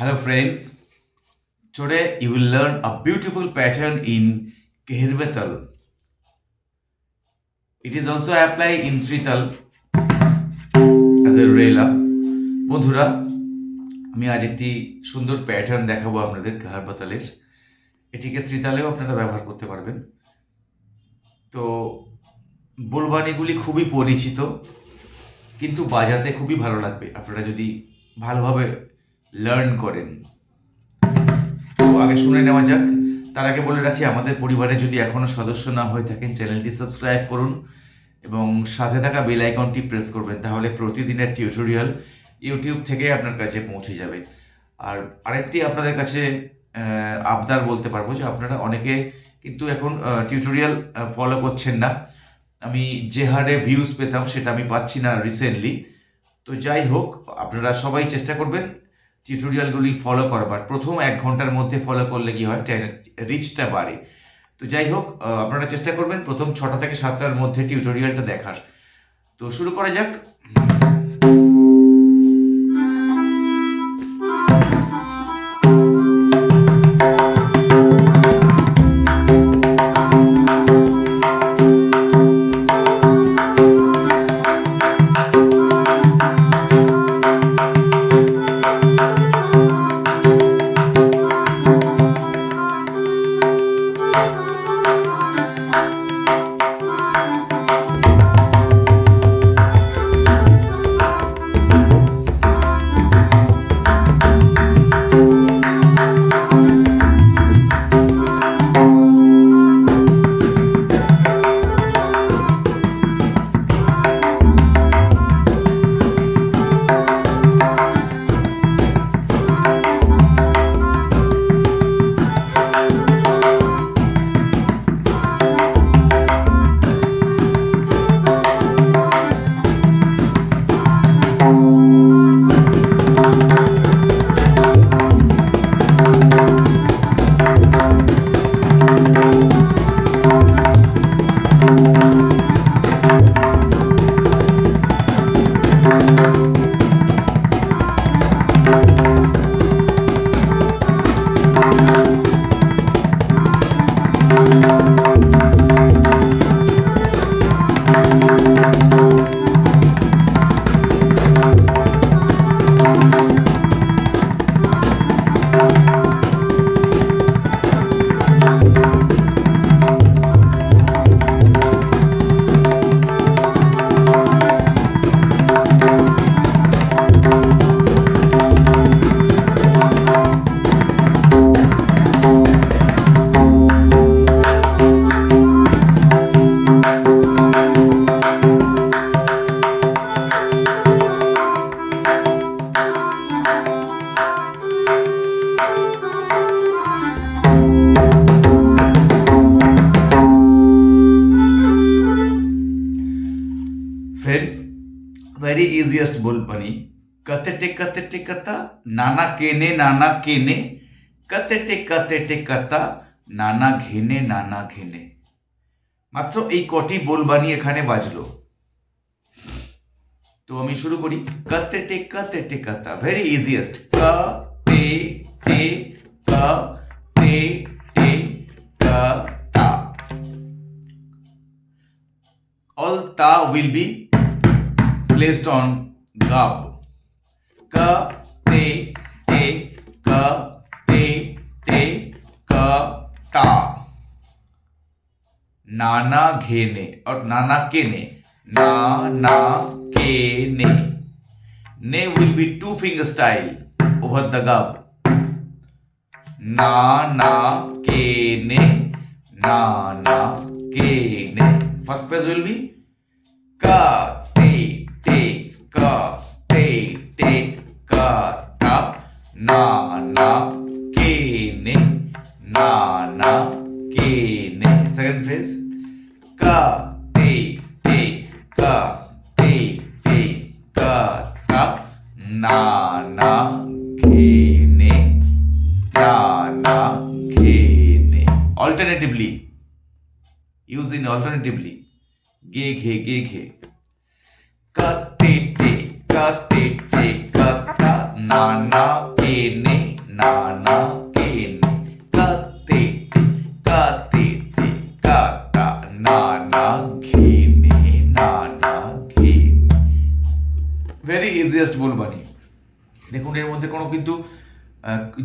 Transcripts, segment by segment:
Hello friends, today you will learn a beautiful pattern in Kehirvetal. It is also applied in Trital as a rela. বন্ধুরা আমি আজ একটি সুন্দর pattern দেখাবো আপনাদের কাহারবাতালের এটিকে ত্রিতালেও আপনারা ব্যবহার করতে পারবেন তো বোলবানিগুলি খুবই পরিচিত কিন্তু বাজাতে খুবই ভালো লাগবে আপনারা যদি ভালোভাবে লার্ন করেন। তো আগে শুনে নেওয়া যাক। তার আগে বলে রাখি, আমাদের পরিবারে যদি এখনও সদস্য না হয়ে থাকেন, চ্যানেলটি সাবস্ক্রাইব করুন এবং সাথে থাকা বেল আইকনটি প্রেস করবেন, তাহলে প্রতিদিনের টিউটোরিয়াল ইউটিউব থেকে আপনার কাছে পৌঁছে যাবে। আর আরেকটি আপনাদের কাছে আবদার বলতে পারব যে আপনারা অনেকে কিন্তু এখন টিউটোরিয়াল ফলো করছেন না। আমি যে হারে ভিউজ পেতাম সেটা আমি পাচ্ছি না রিসেন্টলি তো যাই হোক, আপনারা সবাই চেষ্টা করবেন টিউটোরিয়ালগুলি ফলো করবার। প্রথম এক ঘণ্টার মধ্যে ফলো করলে কি হয়? রিচটা বাড়ে। তো যাই হোক আপনারা চেষ্টা করবেন প্রথম ছটা থেকে সাতটার মধ্যে টিউটোরিয়ালটা দেখার। তো শুরু করা যাক। কতে কতে কতা নানা কেনে নানা কেনে কতে কতে কতা নানা ঘেনে নানা ঘেনে মাত্র এই কটি বলবানি এখানে বাজলো তো আমি শুরু করি কতে টে কতে ভেরি ইজিয়েস্ট ক তে টে ক তে টে ক তা all ta will be placed on gab. क, ते ते, क, ते ते, क, ता। नाना घेने और नाना के ने ना ना के ने ने will be two finger style over the गब। ना ना के ने ना ना के ने फ़र्स्ट पेज विल बी का, ते ते, का। na ke ne na na ke ne second phrase. ka te te ka te te ka ta na na ke ne na na ke ne alternatively use in alternatively. ge ghe ge ghe ka te te ka te te ka ta na na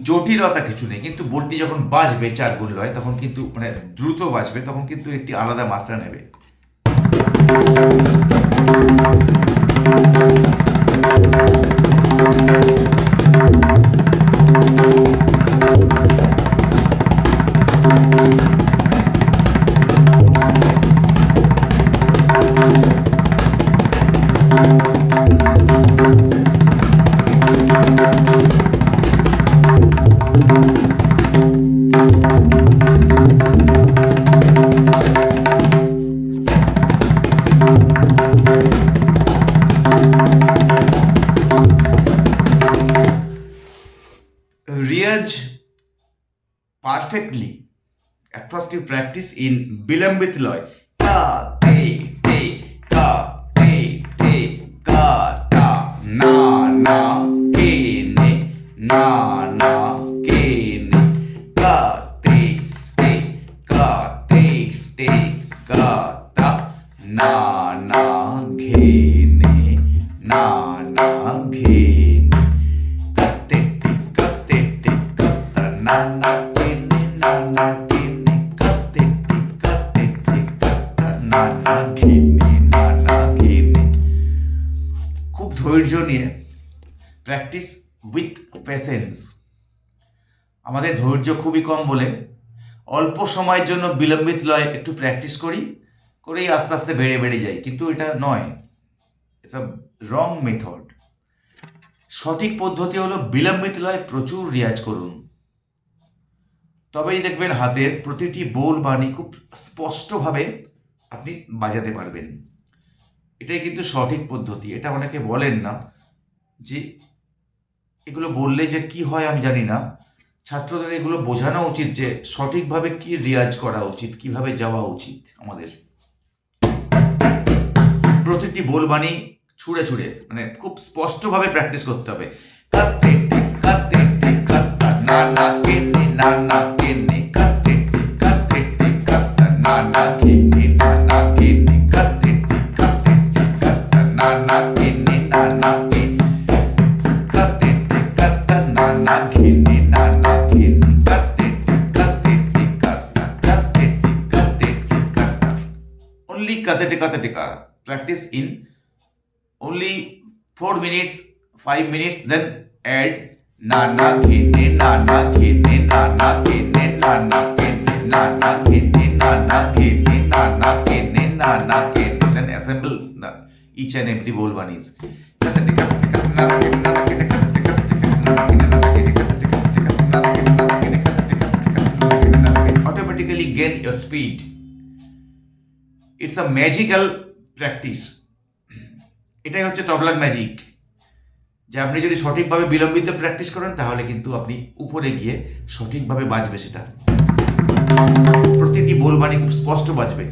জটিলতা কিছু নেই, কিন্তু বোটটি যখন বাজবে, চার গুণ হয় তখন কিন্তু মানে দ্রুত বাজবে, তখন কিন্তু একটি আলাদা মাত্রা নেবে। rehearse perfectly. At first you practice in Bilambit Loy. Ta, te, te, ka, te, te, ka, ta, na, na, ke, ne, na, na, ke, ne, ka, te, te, ka, te, te, ka, খুব ধৈর্য নিয়ে practice with patience আমাদের ধৈর্য খুবই কম বলে অল্প সময়ের জন্য বিলম্বিত লয় একটু প্র্যাকটিস করি, করেই আস্তে আস্তে বেড়ে বেড়ে যাই। কিন্তু এটা নয়। ইটস আ রং মেথড সঠিক পদ্ধতি হলো বিলম্বিত লয় প্রচুর রিয়াজ করুন। তবেই দেখবেন হাতের প্রতিটি বোল বাণী খুব স্পষ্টভাবে আপনি বাজাতে পারবেন। এটাই কিন্তু সঠিক পদ্ধতি। এটা অনেকে বলেন না যে এগুলো বললে যে কি হয় আমি জানি না। ছাত্রদের এগুলো বোঝানো উচিত যে সঠিকভাবে কি রিয়াজ করা উচিত, কীভাবে যাওয়া উচিত আমাদের। প্রতিটি বোলবাণী ছুঁড়ে ছুঁড়ে মানে খুব স্পষ্টভাবে প্র্যাকটিস করতে হবে। না না না না না Pratika. Practice in only 4 minutes, 5 minutes, then add na na ke ne na na ke ne na na ke ne na na ke na na ke ne na na ke ne na na ke ne na na ke then assemble each and every whole one is automatically gain your speed it's a magical practice এটাই হচ্ছে তবলার magic যে আপনি যদি সঠিকভাবে বিলম্বিত practice করেন, তাহলে কিন্তু আপনি উপরে গিয়ে সঠিকভাবে বাজবে সেটা। প্রতিটি বোলবাণী খুব স্পষ্ট বাজবে।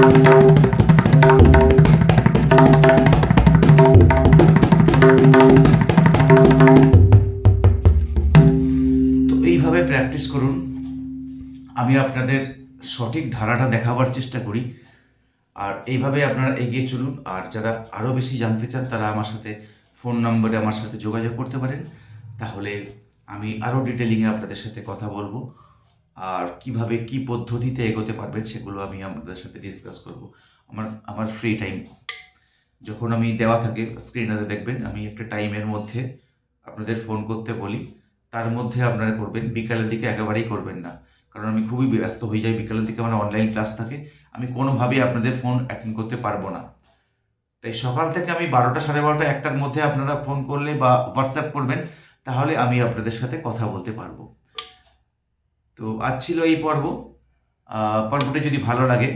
তো এইভাবে প্র্যাকটিস করুন। আমি আপনাদের সঠিক ধারাটা দেখাবার চেষ্টা করি। আর এইভাবে আপনারা এগিয়ে চলুন। আর যারা আরও বেশি জানতে চান, তারা আমার সাথে ফোন নম্বরে আমার সাথে যোগাযোগ করতে পারেন। তাহলে আমি আরও ডিটেলিংয়ে আপনাদের সাথে কথা বলব। আর কীভাবে কি পদ্ধতিতে এগোতে পারবেন সেগুলো আমি আপনাদের সাথে ডিসকাস করব। আমার আমার ফ্রি টাইম যখন আমি দেওয়া থাকে স্ক্রিনারে দেখবেন, আমি একটা টাইমের মধ্যে আপনাদের ফোন করতে বলি। তার মধ্যে আপনারা করবেন, বিকালের দিকে একেবারেই করবেন না। কারণ আমি খুবই ব্যস্ত হয়ে যাই, বিকালের দিকে আমার অনলাইন ক্লাস থাকে। আমি কোনোভাবেই আপনাদের ফোন অ্যাটেন্ড করতে পারব না। তাই সকাল থেকে আমি বারোটা সাড়ে বারোটা একটার মধ্যে আপনারা ফোন করলে বা হোয়াটসঅ্যাপ করবেন, তাহলে আমি আপনাদের সাথে কথা বলতে পারব। তো আজ ছিল এই পর্ব। পর্বটি যদি ভালো লাগে,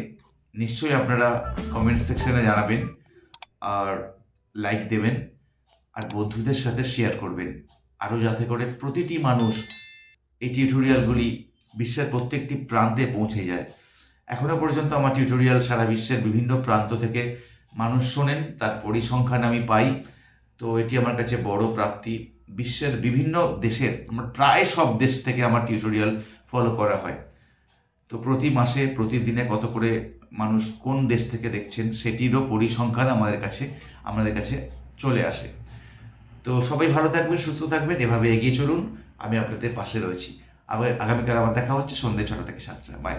নিশ্চয়ই আপনারা কমেন্ট সেকশনে জানাবেন আর লাইক দেবেন আর বন্ধুদের সাথে শেয়ার করবেন। আরও যাতে করে প্রতিটি মানুষ এই টিউটোরিয়ালগুলি বিশ্বের প্রত্যেকটি প্রান্তে পৌঁছে যায়। এখনও পর্যন্ত আমার টিউটোরিয়াল সারা বিশ্বের বিভিন্ন প্রান্ত থেকে মানুষ শোনেন, তার পরিসংখ্যান আমি পাই। তো এটি আমার কাছে বড় প্রাপ্তি। বিশ্বের বিভিন্ন দেশের, আমার প্রায় সব দেশ থেকে আমার টিউটোরিয়াল ফলো করা হয়। তো প্রতি মাসে, প্রতিদিনে কত করে মানুষ কোন দেশ থেকে দেখছেন সেটিরও পরিসংখ্যান আমাদের কাছে আমাদের কাছে চলে আসে। তো সবাই ভালো থাকবেন, সুস্থ থাকবেন, এভাবে এগিয়ে চলুন। আমি আপনাদের পাশে রয়েছি। আবার আগামীকাল আমার দেখা হচ্ছে সন্ধ্যে ছটা থেকে সাতটা। বাই